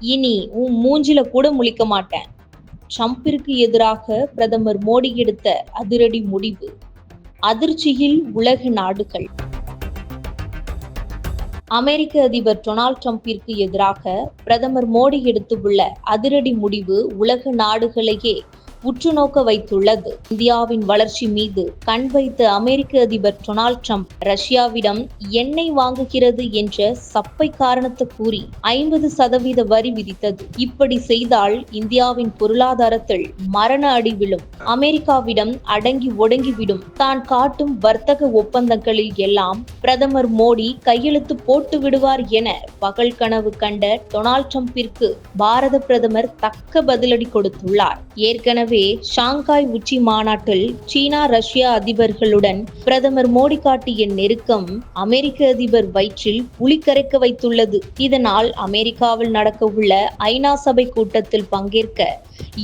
இனி உன் மூஞ்சில கூட முழிக்க மாட்டேன். ட்ரம்பிற்கு எதிராக பிரதமர் மோடி எடுத்த அதிரடி முடிவு. அதிர்ச்சியில் உலக நாடுகள். அமெரிக்க அதிபர் டொனால்ட் ட்ரம்பிற்கு எதிராக பிரதமர் மோடி எடுத்துள்ள அதிரடி முடிவு உலக நாடுகளையே உற்றுநோக்க வைத்துள்ளது. இந்தியாவின் வளர்ச்சி மீது கண் வைத்த அமெரிக்க அதிபர் டொனால்ட் ட்ரம்ப் ரஷ்யாவிடம் எண்ணெய் வாங்குகிறது என்ற சப்பை காரணத்தை கூறி ஐம்பது சதவீத வரி விதித்தது. இப்படி செய்தால் இந்தியாவின் பொருளாதாரத்தில் மரண அடி விழும். அமெரிக்காவிடம் அடங்கி ஒடுங்கிவிடும். தான் காட்டும் வர்த்தக ஒப்பந்தங்களில் எல்லாம் பிரதமர் மோடி கையெழுத்து போட்டு விடுவார் என பகல் கனவு கண்ட டொனால்ட் ட்ரம்பிற்கு பாரத பிரதமர் தக்க பதிலடி கொடுத்துள்ளார். ஏற்கனவே ஷாங்காய் உச்சி மாநாட்டில் சீனா ரஷ்யா அதிபர்களுடன் பிரதமர் மோடி காட்டிய நெருக்கம் அமெரிக்க அதிபர் வயிற்றில் புலி கரைக்க வைத்துள்ளது. இதனால் அமெரிக்காவில் நடக்கவுள்ள ஐநா சபை கூட்டத்தில் பங்கேற்க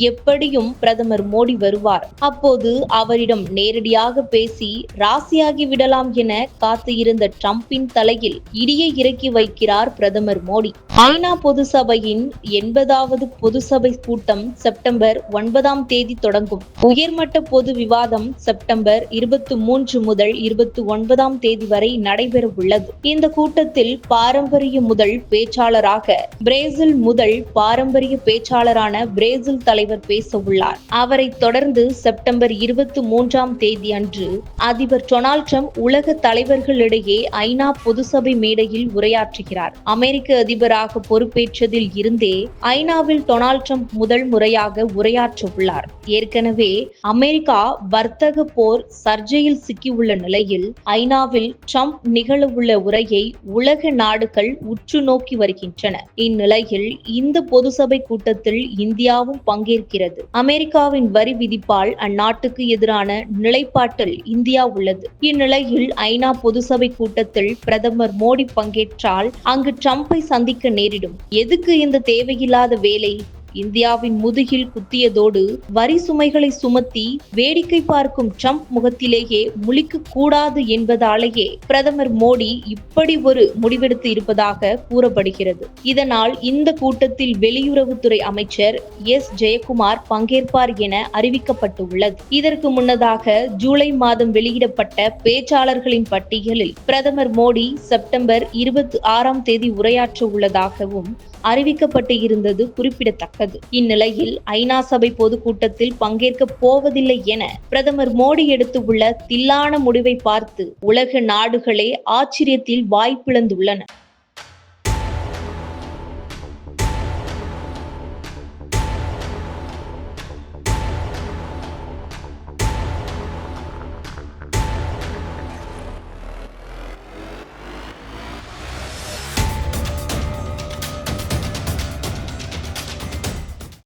எப்படியும் பிரதமர் மோடி வருவார். அப்போது அவரிடம் நேரடியாக பேசி ராசியாகி விடலாம் என காத்து இருந்த டிரம்பின் தலையில் இடியை இறக்கி வைக்கிறார் பிரதமர் மோடி. ஐநா பொது சபையின் எண்பதாவது பொது சபை கூட்டம் செப்டம்பர் ஒன்பதாம் தேதி தொடங்கும். உயர்மட்ட பொது விவாதம் செப்டம்பர் இருபத்தி மூன்று முதல் இருபத்தி ஒன்பதாம் தேதி வரை நடைபெற உள்ளது. இந்த கூட்டத்தில் பாரம்பரிய முதல் பேச்சாளராக பிரேசில் முதல் பாரம்பரிய பேச்சாளரான பிரேசில் தலைவர் பேச உள்ளார். அவரை தொடர்ந்து செப்டம்பர் இருபத்தி மூன்றாம் தேதி அன்று அதிபர் டொனால்ட் ட்ரம்ப் உலக தலைவர்களிடையே ஐநா பொதுசபை மேடையில் உரையாற்றுகிறார். அமெரிக்க அதிபராக பொறுப்பேற்றதில் இருந்தே ஐநாவில் டொனால்ட் ட்ரம்ப் முதல் முறையாக உரையாற்ற உள்ளார். ஏற்கனவே அமெரிக்கா வர்த்தக போர் சர்ச்சையில் சிக்கியுள்ள நிலையில் ஐநாவில் ட்ரம்ப் நிகழவுள்ள உரையை உலக நாடுகள் உற்று நோக்கி வருகின்றன. இந்நிலையில் இந்த பொதுசபை கூட்டத்தில் இந்தியாவும் பங்கேற்கிறது. அமெரிக்காவின் வரி விதிப்பால் அந்நாட்டுக்கு எதிரான நிலைப்பாட்டில் இந்தியா உள்ளது. இந்நிலையில் ஐநா பொதுசபை கூட்டத்தில் பிரதமர் மோடி பங்கேற்றால் அங்கு ட்ரம்பை சந்திக்க நேரிடும். எதுக்கு இந்த தேவையில்லாத வேலை? இந்தியாவின் முதுகில் குத்தியதோடு வரி சுமைகளை சுமத்தி வேடிக்கை பார்க்கும் ட்ரம்ப் முகத்திலேயே முழிக்க கூடாது என்பதாலேயே பிரதமர் மோடி இப்படி ஒரு முடிவெடுத்து இருப்பதாக கூறப்படுகிறது. இதனால் இந்த கூட்டத்தில் வெளியுறவுத்துறை அமைச்சர் எஸ். ஜெயக்குமார் பங்கேற்பார் என அறிவிக்கப்பட்டுள்ளது. இதற்கு முன்னதாக ஜூலை மாதம் வெளியிடப்பட்ட பேச்சாளர்களின் பட்டியலில் பிரதமர் மோடி செப்டம்பர் இருபத்தி ஆறாம் தேதி உரையாற்ற உள்ளதாகவும் அறிவிக்கப்பட்டு இருந்தது குறிப்பிடத்தக்கது. குறிப்பிடத்தக்கது இந்நிலையில் ஐநா சபை பொதுக்கூட்டத்தில் பங்கேற்க போவதில்லை என பிரதமர் மோடி எடுத்துள்ள தில்லான முடிவை பார்த்து உலக நாடுகளே ஆச்சரியத்தில் வாய்ப்பிழந்துள்ளன.